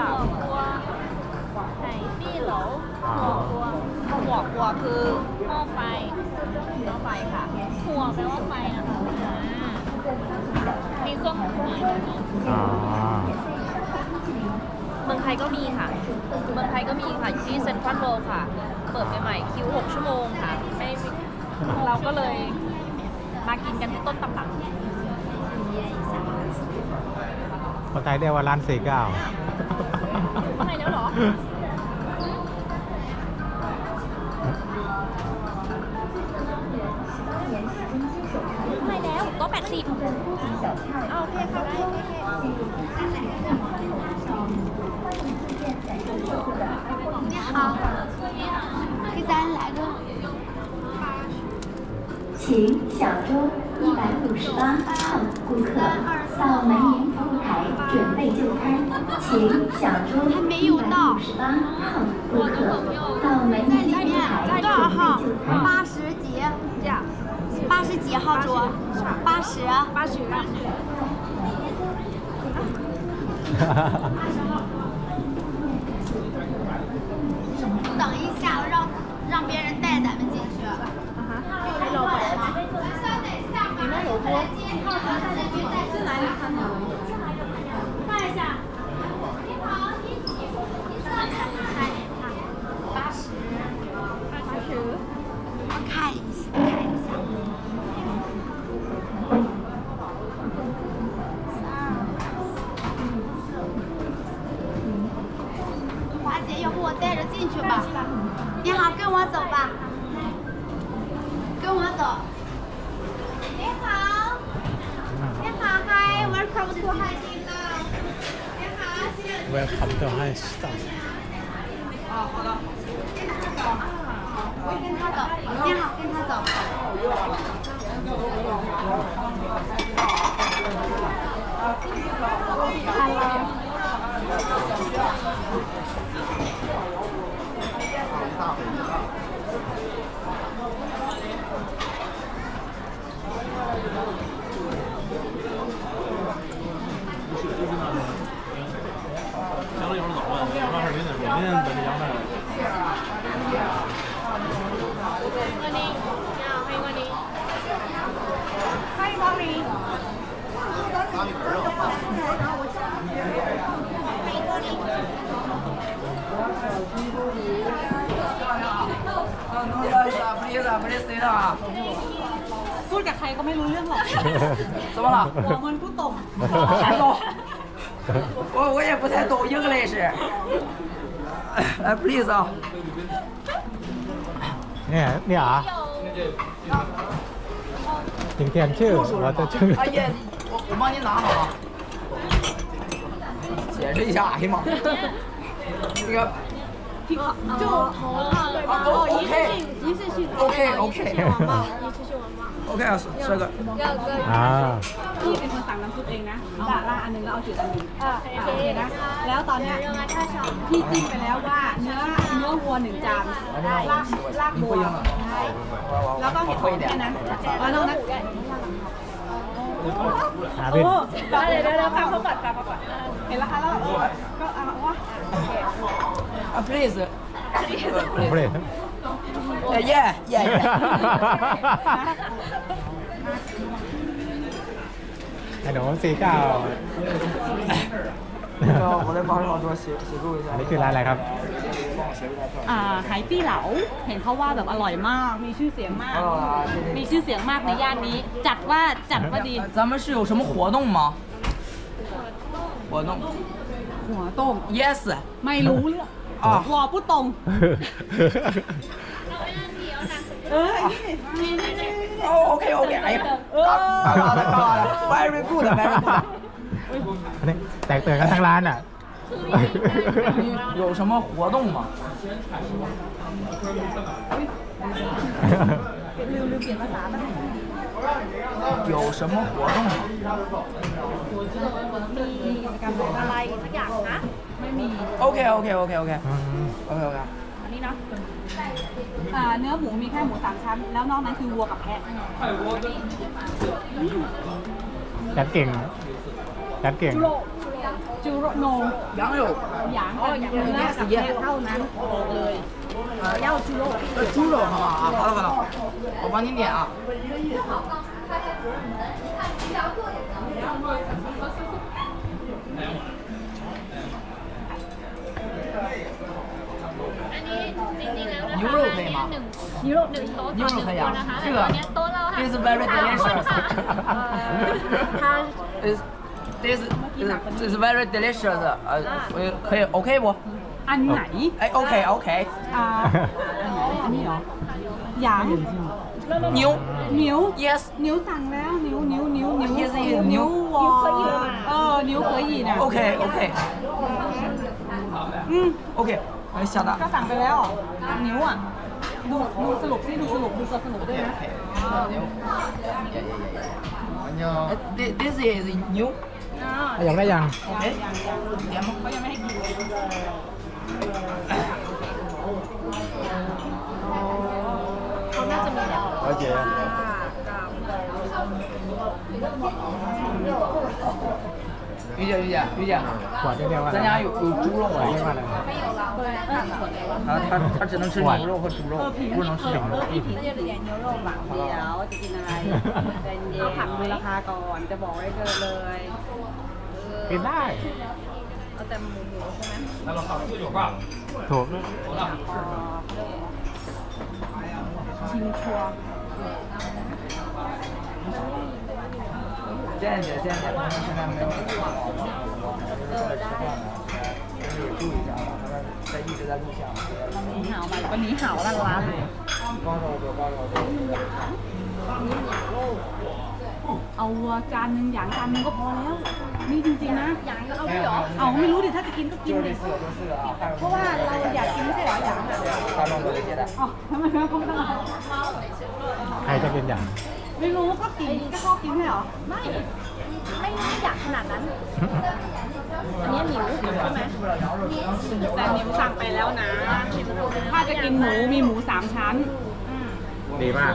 ออกเสียงถูกหรือเปล่าหายตี้หลอหัวกลัวหัวกลัวคือหม้อไฟหม้อไฟค่ะ หัวแปลว่าไฟนะคะมีเครื่องหมายแบบนี้อ๋อเมืองไทยก็มีค่ะ เมืองไทยก็มีค่ะ อยู่ที่เซ็นทรัลเวิลค่ะ เปิดใหม่ๆคิว 6 ชั่วโมงค่ะไม่เราก็เลยมากินกันที่ต้นตำรับคนไทยเรียกว่าร้านสี่เก้า Cái này nhỏ lỗ Cái này đéo, có bạn xịt ờ, Ok, không đây, À, cái gian lại luôn. Chính, 小周一百五十八号顾客到门沿服务。准备就餐，请小桌一百五十八号顾客到门前前台准备就餐。八十几，这样，八十几号桌，八十，八十。八十等一下，让让别人带咱们进去。啊哈，有人吗？你们有锅？是哪里看到？跟他走。你好，跟他走了，一会儿走吧，我让二林的，我们在这阳台。欢迎你好，欢迎光临。不是的，不是谁的啊？ พูดกับใครก็ไม่รู้เรื่องหรอก 怎么了？ หัวมันก็ตก 还懂？我我也不太懂 English。来，please 啊。 เนี่ยเนี่ยเหรอถึงเทียนชื่อเราจะชื่อ 阿姨，我我帮您拿好啊。解释一下，哎呀妈，那个 就头套对吧？哦，OK 一次性 OK OK 一次性完爆，一次性完爆。 OK 啊，帅哥。 อ่า พี่เป็นคนสั่งน้ำซุปเองนะดาล่าอันหนึงแล้วเอาจืดอันหนึงอ่าโอเคนะ แล้วตอนเนี้ยพี่จิ้มไปแล้วว่าเนื้อเนื้อวัวหนึ่งจานลากลากบัวแล้วก็เห็ดหอมแค่นั้นแล้วนอกนั้น หาพี่ โอ้เดี๋ยวเดี๋ยวเดี๋ยวฟังเขาก่อนฟังเขาก่อนเห็นแล้วคะแล้วเออก็เอาว่า 啊，please。 ผมเล ย 哎耶耶耶！ ไอ้หนูสี่เก้า 那个我在帮小桌协协助一下 อัน。นี้คือร้านอะไรครับ อ่าไหตี้เหลาเห็นเขาว่าแบบอร่อยมาก มีชื่อเสียงมาก 啊，对对 มี 对。 ชื่อเสียงมากในย่านนี้ จัดว่าจัดว่าดี 咱们是有什么活动吗？活动 หัวต้ม ？Yes。 ไม่รู้เรื่อง อ่ะ วอผู้ตรง เออนี่นี่ 哦，OK OK，哎呀，搞搞的搞的，very good，very good。 อันนี้แตกตื่นกันทั้งร้านอ่ะ 有什么活动吗？ ลืมลืมเปลี่ยนภาษาไป 有什么活动吗？ อะไรสักอย่างนะ ไม่มี OK OK OK OK อืม OK OK。 อันนี้เนาะ อ่าเนื้อหมูมีแค่หมูสามชั้น แล้วนอกนั้นคือวัวกับแพะ จัดเก่งจัดเก่ง จูโรจูโรโน 羊肉， หยางกับเนื้อกับแพะเท่านั้นบอกเลยเย่าจูโร 呃，猪肉好不好啊？好了好了，我帮你点啊。 อัน นี้จริงๆแล้วนะคะ 牛肉可以吗 หนึ่ง ยูโร หนึ่งโต๊ะ 牛 ต่อห 肉 นึ่ง 可以 คน 啊 นะคะ 这 แต่ 个 ตอนเนี้ยโต๊ะเราค่ะ this is very สามคน delicious ค่ะ ถ้า This this this is very delicious 呃，我可以 OK 不？ อันไหน 哎，OK OK。 อ่าอันนี้เหรอหยาง 牛 นิ้ว yes นิ้วสั่งแล้วนิ้วนิ้วนิ้วนิ้ว Yes, yes, นิ้ววอ นิ้วเคยหยิบมา เออนิ้วเคยหยิบอ่ะ OK OK อืม OK， ไอ้ชัดอะก็สั่งไปแล้วเหรอตามนิ้วอ่ะ ดูดูสรุปที่ดูสรุปดูตัวสรุปด้วยนะ 안녕. Th- This is new. อ่ะยังได้ยัง Eh? Em เขายังไม่ให้กินเลย Ở chị ạ. น่าจะมีแล้ว โอเค 于姐于姐于姐， ขวดเรียกว่าอะไร 咱家有有猪肉 ขวด 啊 เรียกว่าอะไร 他他他只能吃牛肉和猪肉，不能吃羊肉。 พี่ถีจะเรียนนิ้วโรคหลังเดียวจะกินอะไรใจเย็นดูราคาก่อนจะบอกไว้เกินเลย กินได้ เอาแต่หมูหมูใช่ไหม ถูก ชิมชัว ร์ 见姐见姐，他们现在没有。注意一下啊，他们在一直在录像。 วันนี้หาวมาวันนี้หาวล้านล้านเลย 高手哥，高手哥。 เอาจานหนึ่งอย่างจานหนึ่งก็พอแล้ว นี่จริงๆนะ ยางก็เอาด้วยเหรอ เอาไม่รู้ดิถ้าจะกินก็กิน 就是 ดิ 这四个，就四个啊，还有 เพราะว่าเราอยากกินไม่ใช่เหรออย่างอ่ะ 大壮哥的接待。 อ๋อทำไมไม่ต้องเอา ใครจะกินอย่าง ไม่รู้ก็กินก็ชอบกินไม่เหรอ ไม่ไม่ไม่อยากขนาดนั้น อันนี้หมิวใช่ไหมแต่นิ้วสั่งไปแล้วนะ ถ้าจะกินหมูมีหมูสามชั้น ดีมาก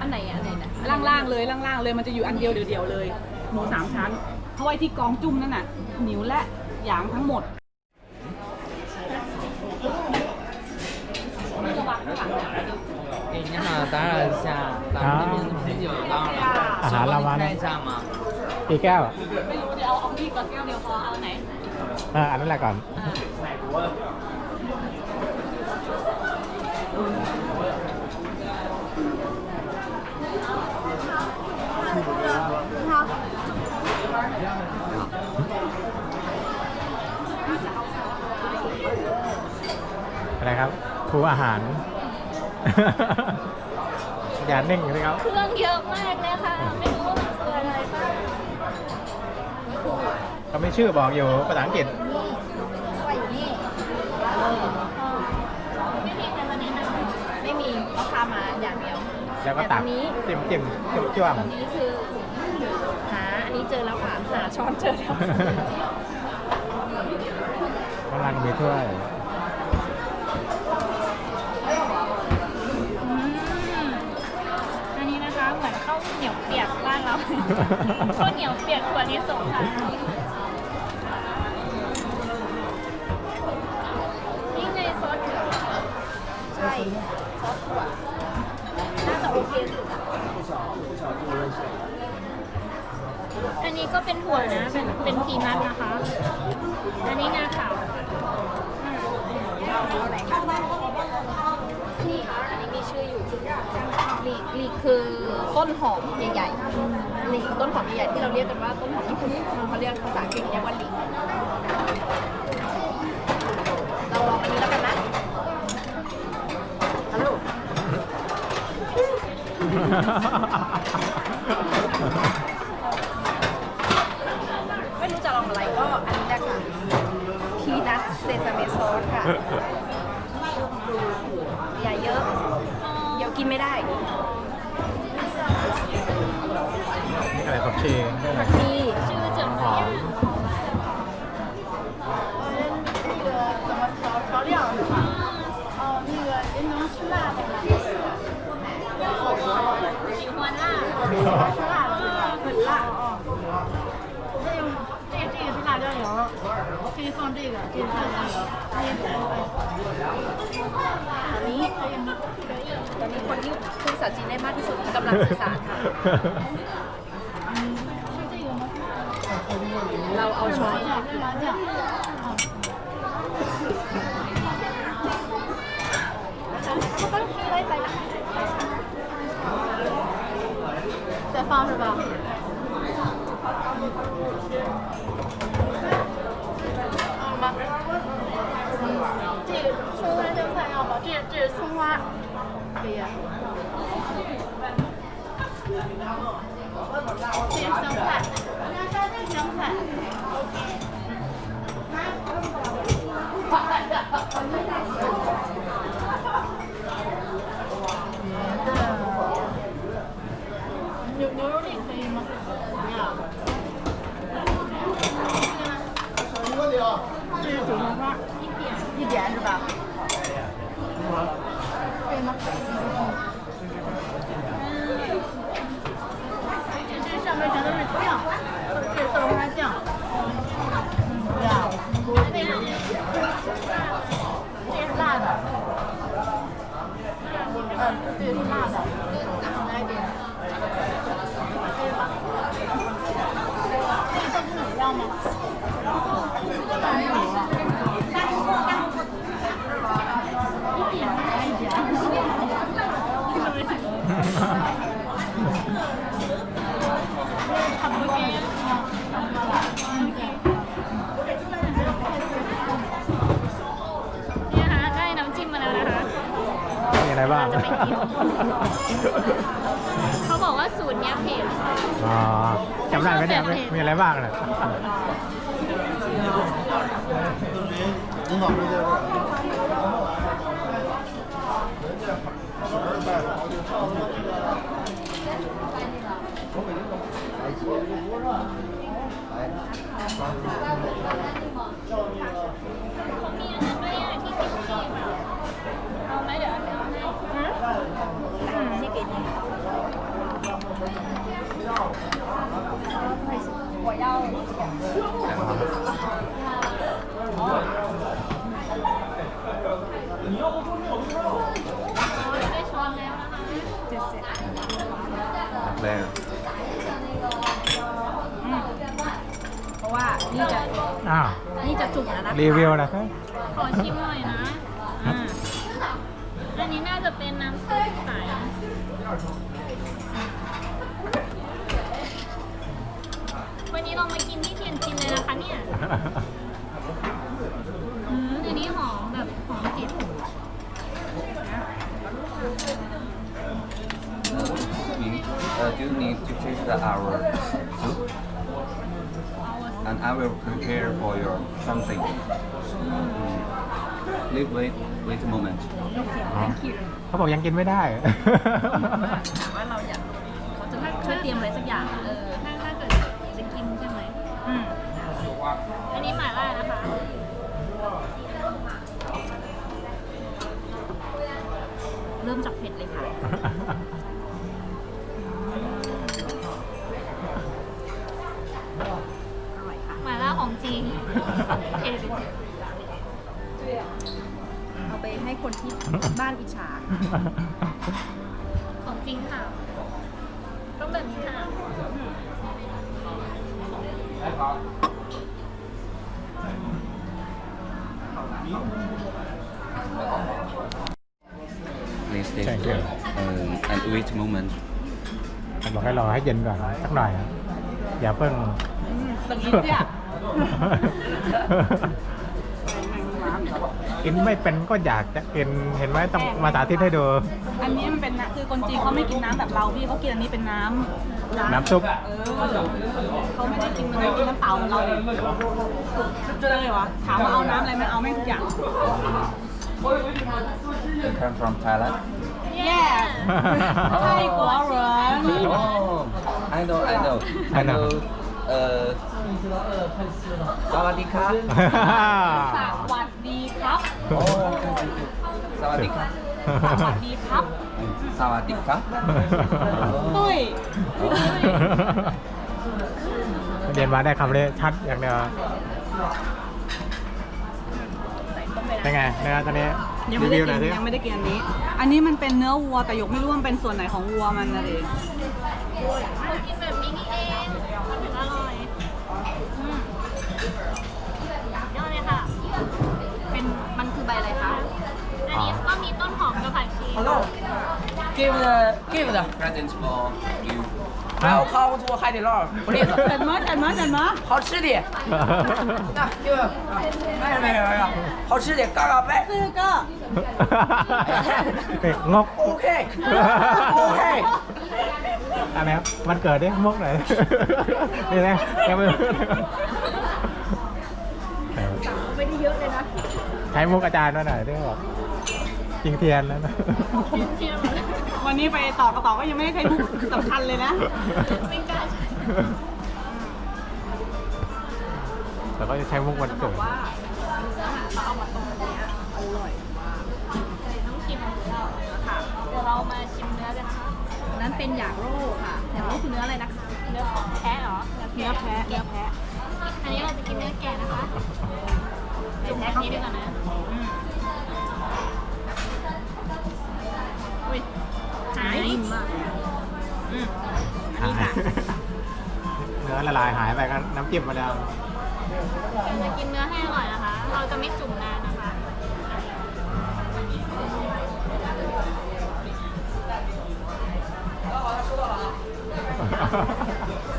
อันไหนอะอันไหนนะล่างๆเลยล่างๆเลยมันจะอยู่อันเดียวเดียวๆเลย หมูสามชั้นเพราะว่าไอ้ที่กองจุ่มนั่นน่ะนิ้วและหยางทั้งหมด 给您好，打扰一下，咱们那边的啤酒到了，啊稍拉完了帮你开一下吗？ อีกแก้ว ไม่รู้จะเอาเอานี่ก่อนแก้วเดียวพอเอาไหน เอออันนั้นแหละก่อน อะไรครับค รูอาหาร อย่าเน่งเลยครับ เครื่องเยอะมากเลยค่ะ ไม่รู้ว่ามันคืออะไรบ้างเขาไม่ชื่อบอกอยู่ภาษาอังกฤษว่าอย่างนี้ไม่มีใครมาแนะนำไม่มีเขาพามาอย่างเดียว แล้วก็ตักต่ตอนนี้ จิ้มจิ้มจิ้มจ้วงตอนนี้คือหาอันนี้เจอแล้วค่ะหาช้อนเจอแล้ว กำลังมีถ้วย อืมอันนี้นะคะเหมือนข้าวเหนียวเปียกบ้านเรา ข้าวเหนียวเปียกถั่วลิสงค่ะ นี่ไงซอสถั่วใช่ซอสถั่วน่าจะโอเคสุดอะอันนี้ก็เป็นถั่วนะ เป็นเป็นพีนัทนะคะ อันนี้งาขาวอืมนี่ค่ะอันนี้มีชื่ออยู่หลีกหลีกคือต้นหอมใหญ่ๆ ลีต้นหอมใหญ่ที่เราเรียกกันว่าต้นหอมญี่ปุ่นเขาเรียกภาษาอังกฤษเรียกว่าลีกเราลองอันนี้แล้วกันนะฮัลโหล 个，这个是辣椒油，这些不会。นี้可以吗？ ตอนนี้คนที่พูดภาษาจีนได้มากที่สุดกำลังสื่อสารค่ะ 是这个吗？ เราเอาช้อน 是麻酱。再放是吧？ 是葱花，可以。啊这是香菜，香菜。牛牛肉粒可以吗？不要。这是韭菜花，一点一点是吧？えます。 เขาบอกว่าสูตรเนี้ยเผ็ด อ๋อจำได้ไหมเนี่ยมีมีอะไรบ้างเนี่ย领我要ได้ช้อนแล้วนะคะแรงเพราะว่านี่จะอ้าวนี่จะจุ่มแล้วนะคะรีวิวนะครับ ขอชิมหน่อยนะอ่าอันนี้น่าจะเป็นน้ำซุปใส วันนี้เรามากินที่เทียนจินเลยนะคะเนี่ยอืมอันนี้หอมแบบหอมเผ็ด Uh, do you need to taste the our soup? And I will prepare for your something. Mm. Please wait, wait a moment. อ๋อเขาบอกยังกินไม่ได้ถามว่าเราอยากเขาจะช่วยเตรียมอะไรสักอย่างเออ อันนี้หม่าล่านะคะ เริ่มจากเผ็ดเลยค่ะ อร่อยค่ะ หม่าล่าของจริงเผ็ดเอาไปให้คนที่บ้านอิจฉา ของจริงค่ะ ต้องแบบนี้ค่ะ Please taste. Thank you. Um, and wait a moment. บอกให้รอให้เย็นก่อนสั กหน่อยนะอย่าเพิ่งตรงนี้เนี่ยกินไม่เป็นก็อยากจะกินเห็นไหมต้องมาสาธิตให้ดู อันนี้มันเป็นน้ำคือคนจีนเขาไม่กินน้ำแบบเราพี่เขากินอันนี้เป็นน้ำน้ำซุปเออเขาไม่ได้กินมันกินน้ำเปล่าเหมือนเราเลยเจอเลยวะถามว่าเอาน้ำอะไรมันเอาแม่งทุกอย่าง You come from Thailand? yes ไทยกัวเหริน Oh, I know, I know. I know. Uh, สวัสดีครับสวัสดี ครับ Oh, สวัสดีครับสวัสดีครับ สวัสดีครับตุ้ย Oh. เรียนมาได้คำนี้ชัดอย่างเดียวใส่ต้มไปเป็นนะไงเนื้อตอนนี้ยังรีไม่ได้วิวหน่อยกิสินยังไม่ได้กินอันนี้ อันนี้มันเป็นเนื้อวัวแต่ยกไม่รู้ว่ามันเป็นส่วนไหนของวัวมันนะเด็เรากินแบบนี้นี่เองมันถึงอร่อยอืมย ใบอะไรคะ อันนี้ก็มีต้นหอมกับผักชี Hello. Give the give the. Present for you. Welcome to Hai Di Lao. Please. เห็นไหมเห็นไหมเห็นไหม 好吃点。那就没有没有没有，好吃点，刚刚卖。 ซื้อก็ เด็กงก OK OK。 อะไรครับมันเกิดดิมุกหน่อย นี่นะยังไม่ ไม่ ใช้มุกอาจารย์มาหน่อยที่บอกจริงเทียนแล้วนะ วันนี้ไปต่อกระเป๋าก็ยังไม่ได้ใช้มุกสำคัญเลยนะ ไม่กล้าใช้แต่ก็จะใช้มุกวันเกิดว่าเนื้อเราเอามาต้มอันเนี้ยอร่อยมากต้องชิมเนื้อค่ะเดี๋ยวเรามาชิมเนื้อกันนะคะอันนั้นเป็นหยางโร่ค่ะหยางโร่คือเนื้ออะไรนะคะเนื้อของแพะเหรอเนื้อแพะเนื้อแพะอันนี้เราจะกินเนื้อแกะนะคะ จุ่มแพ็คนี้ด้วยกันนะอุ้ยหายนิ่มมากอืมหายเนื้อละลายหายไปก็น้ำจิ้มมาแล้วจะกินเนื้อให้อร่อยนะคะ เราจะไม่จุ่มนานนะคะ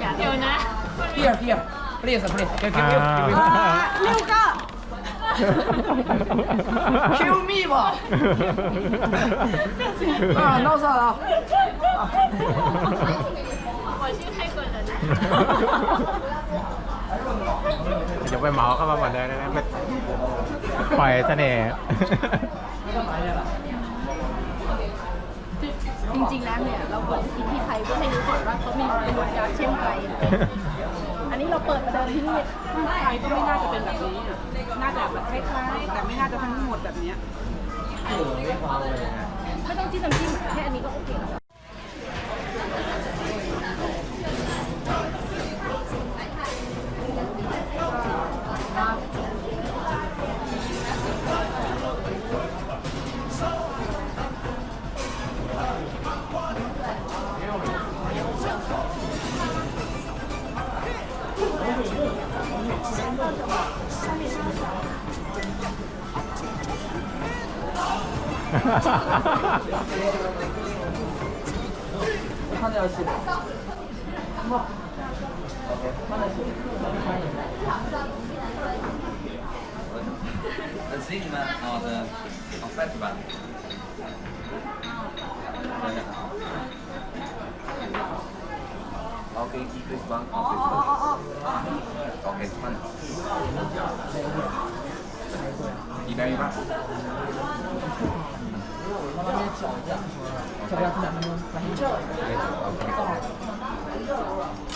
อย่าเดี๋ยวนะ Here here. Please please. Give give you. give you. ลิ้วก็ Kill me บ่อ่าเน่าซะแล้วขอชื่อให้ก่อนเลยนะอย่าไปเมาเข้ามาหมดเลยนะไม่ปล่อยเสน่ห์จริงๆแล้วเนี่ย เราคนกินที่ไทยก็ไม่รู้ก่อนว่าเขามีเป็นรสกาติเช่นไร อันนี้เราเปิดมาเดินที่นี่ไทยก็ไม่น่าจะเป็นแบบนี้อะน่าจะแบบคล้ายๆแต่ไม่น่าจะทั้งหมดแบบเนี้ย ไม่ต้องจิ้มน้ำจิ้มแค่อันนี้ก็โอเคแล้ว The Sigma or the or Festival. Okay, keep this one or this one. Okay, one. Đi đây bác.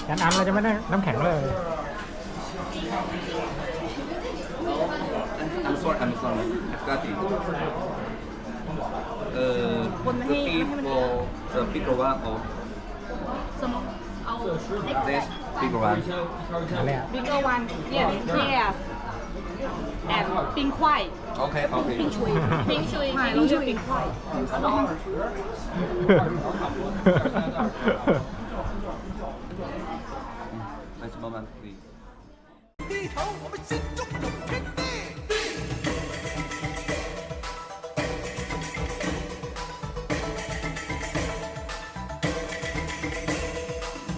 งั้นอันเราจะไม่ได้น้ำแข็งเลย I'm sorry, I'm sorry. I've got it. Uh, cookie for the bigger one or สมองเอา this bigger one? อันเนี้ย bigger one yes yes and ปิงควาย Okay, okay. พิงชุยใช่เราเรียกปิงควาย 慢慢低头我们心中